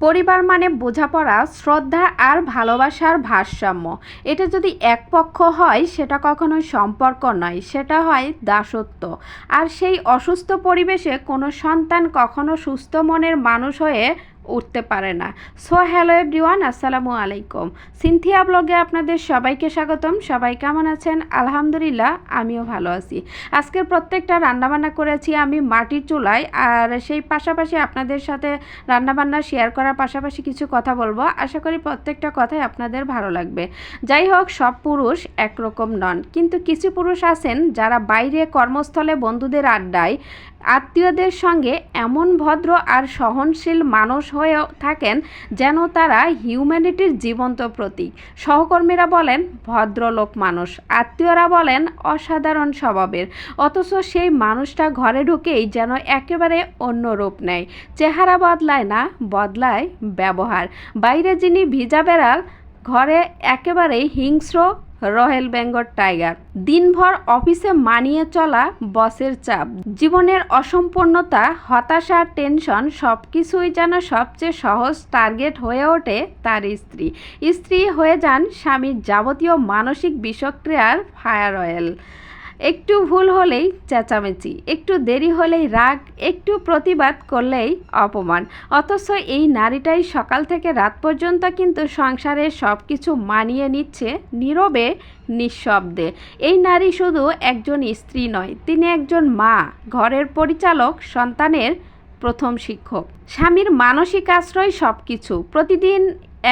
পরিবার মানে বোঝাপড়া, শ্রদ্ধা আর ভালোবাসার ভারসাম্য। এটা যদি এক পক্ষ হয়, সেটা কখনোই সম্পর্ক নয়, সেটা হয় দাসত্ব। আর সেই অসুস্থ পরিবেশে কোনো সন্তান কখনো সুস্থ মনের মানুষ হয়ে উঠতে পারে না। সো হ্যালো এভরিওয়ান আসসালামু আলাইকুম। সিনথিয়া ব্লগে আপনাদের সবাইকে স্বাগতম। সবাই কেমন আছেন? আলহামদুলিল্লাহ, আমিও ভালো আছি। আজকের প্রত্যেকটা রান্নাবান্না করেছি আমি মাটির চুলায়, আর সেই পাশাপাশি আপনাদের সাথে রান্নাবান্না শেয়ার করার পাশাপাশি কিছু কথা বলব। আশা করি প্রত্যেকটা কথাই আপনাদের ভালো লাগবে। যাই হোক, সব পুরুষ একরকম নন। কিন্তু কিছু পুরুষ আছেন যারা বাইরে কর্মস্থলে বন্ধুদের আড্ডায় আত্মীয়দের সঙ্গে এমন ভদ্র আর সহনশীল মানুষ হয়ে থাকেন যেন তারা হিউম্যানিটির জীবন্ত প্রতীক। সহকর্মীরা বলেন, ভদ্রলোক মানুষ। আত্মীয়রা বলেন, অসাধারণ স্বভাবের। অথচ সেই মানুষটা ঘরে ঢুকেই যেন একেবারে অন্য রূপ নেয়। চেহারা বদলায় না, বদলায় ব্যবহার। বাইরে যিনি ভিজা বেড়াল, ঘরে একেবারেই হিংস্র রয়্যাল বেঙ্গল টাইগার। দিনভর অফিসে মানিয়ে চলা বসের চাপ, জীবনের অসম্পূর্ণতা, হতাশা টেনশন সব কিছুই যেন সবচেয়ে সহজ টার্গেট হয়ে ওঠে তার স্ত্রী। স্ত্রী হয়ে যান স্বামীর যাবতীয় মানসিক বিষক্রিয়ার ফায়ার অয়েল। একটু ভুল হলেই চেঁচামেচি, একটু দেরি হলেই রাগ, একটু প্রতিবাদ করলেই অপমান। অথচ এই নারীটাই সকাল থেকে রাত পর্যন্ত কিন্তু সংসারের সব কিছু মানিয়ে নিচ্ছে নীরবে, নিঃশব্দে। এই নারী শুধু একজন স্ত্রী নয়, তিনি একজন মা, ঘরের পরিচালক, সন্তানের প্রথম শিক্ষক। স্বামীর মানসিক আশ্রয় সব কিছু প্রতিদিন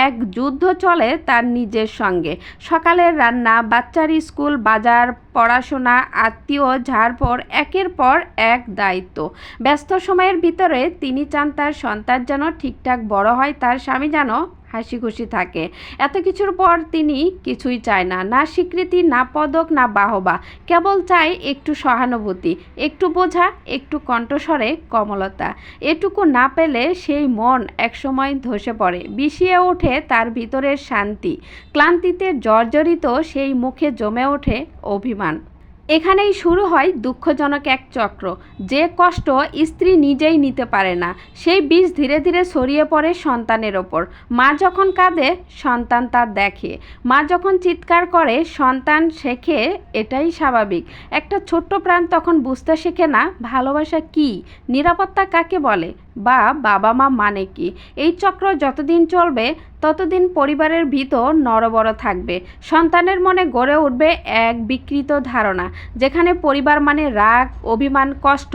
এক যুদ্ধ চলে তার নিজের সঙ্গে। সকালের রান্না, বাচ্চার স্কুল, বাজার, পড়াশোনা, আত্মীয় ঝাড়পড় একের পর এক দায়িত্ব। ব্যস্ত সময়ের ভিতরে তিনি চান তার সন্তান যেন ঠিকঠাক বড় হয়, তার স্বামী যেন হাসি খুশি থাকে। এত কিছুর পর তিনি কিছুই চায় না। না স্বীকৃতি, না পদক, না বাহবা। কেবল চাই একটু সহানুভূতি, একটু বোঝা, একটু কণ্ঠস্বরে কমলতা। এটুকু না পেলে সেই মন একসময় ধসে পড়ে, বিষিয়ে ওঠে তার ভিতরের শান্তি। ক্লান্তিতে জর্জরিত সেই মুখে জমে ওঠে অভিমান। এখানেই শুরু হয় দুঃখজনক এক চক্র। যে কষ্ট স্ত্রী নিজেই নিতে পারে না, সেই বিষ ধীরে ধীরে ছড়িয়ে পড়ে সন্তানের ওপর। মা যখন কাঁদে, সন্তান তার দেখে। মা যখন চিৎকার করে, সন্তান শেখে, এটাই স্বাভাবিক। একটা ছোট্ট প্রাণ তখন বুঝতে শেখে না, ভালোবাসা কি? নিরাপত্তা কাকে বলে? বা বাবা মা মানে কি? এই চক্র যতদিন চলবে, ততদিন পরিবারের ভিতর নরবড় থাকবে। সন্তানের মনে গড়ে উঠবে এক বিকৃত ধারণা, যেখানে পরিবার মানে রাগ, অভিমান, কষ্ট।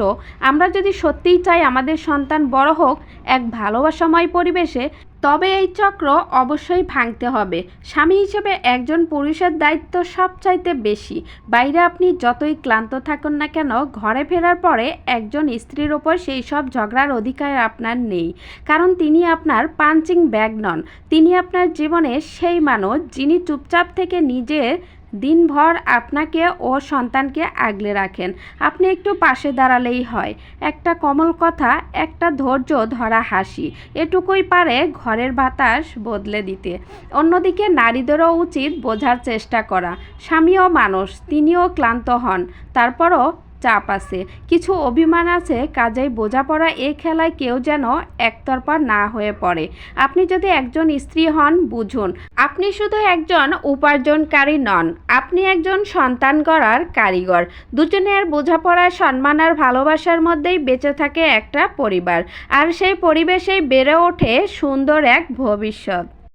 আমরা যদি সত্যিই চাই আমাদের সন্তান বড় হোক, এক ভালোবাসাময় পরিবেশে তবে এই চক্র অবশ্যই ভাঙতে হবে। স্বামী হিসেবে একজন পুরুষের দায়িত্ব সবচাইতে বেশি। বাইরে আপনি যতই ক্লান্ত থাকুন না কেন, ঘরে ফেরার পরে একজন স্ত্রীর ওপর সেই সব ঝগড়ার অধিকার আপনার নেই। কারণ তিনি আপনার পাঞ্চিং ব্যাগ নন। তিনি আপনার জীবনে সেই মানুষ যিনি চুপচাপ থেকে নিজের দিনভর আপনাকে ও সন্তানকে আগলে রাখেন। আপনি একটু পাশে দাঁড়ালেই হয়। একটা কমল কথা, একটা ধৈর্য ধরা হাসি। এটুকুই পারে ঘরের বাতাস বদলে দিতে। অন্যদিকে নারীদেরও উচিত বোঝার চেষ্টা করা। স্বামীও মানুষ, তিনিও ক্লান্ত হন। তারপরও চাপ আছে। কিছু অভিমান আছে, কাজেই বোঝাপড়া এ খেলায় কেউ যেন একতরফা না হয়ে পড়ে। আপনি যদি একজন স্ত্রী হন, বুঝুন, আপনি শুধু একজন উপার্জনকারী নন, আপনি একজন সন্তান গড়ার কারিগর। দুজনের বোঝাপড়া সম্মান আর ভালোবাসার মধ্যেই বেঁচে থাকে একটা পরিবার, আর সেই পরিবেশেই বেড়ে ওঠে সুন্দর এক ভবিষ্যৎ।